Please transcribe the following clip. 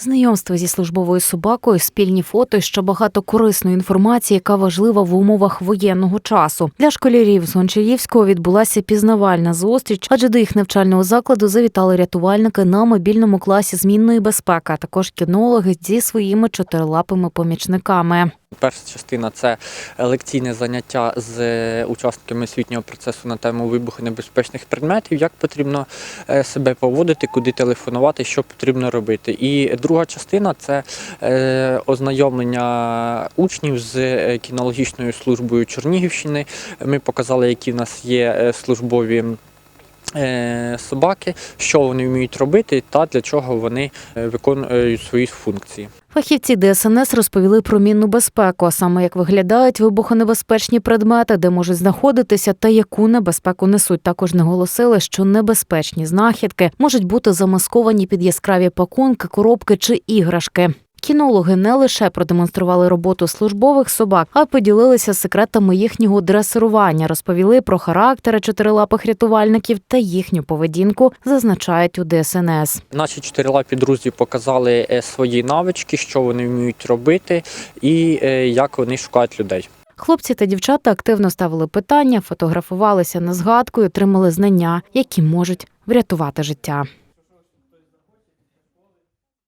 Знайомство зі службовою собакою, спільні фото ще багато корисної інформації, яка важлива в умовах воєнного часу. Для школярів з Гончарівського відбулася пізнавальна зустріч, адже до їх навчального закладу завітали рятувальники на мобільному класі змінної безпеки, а також кінологи зі своїми чотирилапими помічниками. Перша частина це лекційне заняття з учасниками освітнього процесу на тему вибухонебезпечних предметів, як потрібно е, себе поводити, куди телефонувати, що потрібно робити. І друга частина це е, ознайомлення учнів з е, кінологічною службою Чернігівщини. Ми показали, які в нас є службові. Е, Собаки, що вони вміють робити та для чого вони е, виконують свої функції. Фахівці ДСНС розповіли про мінну безпеку, а саме як виглядають вибухонебезпечні предмети, де можуть знаходитися та яку небезпеку несуть. Також наголосили, що небезпечні знахідки можуть бути замасковані під яскраві пакунки, коробки чи іграшки. Кінологи не лише продемонстрували роботу службових собак, а й поділилися секретами їхнього дресирування, розповіли про характери чотирилапих рятувальників та їхню поведінку, зазначають у ДСНС. Наші чотирилапі друзі показали е, свої навички, що вони вміють робити і е, як вони шукають людей. Хлопці та дівчата активно ставили питання, фотографувалися на згадку і отримали знання, які можуть врятувати життя.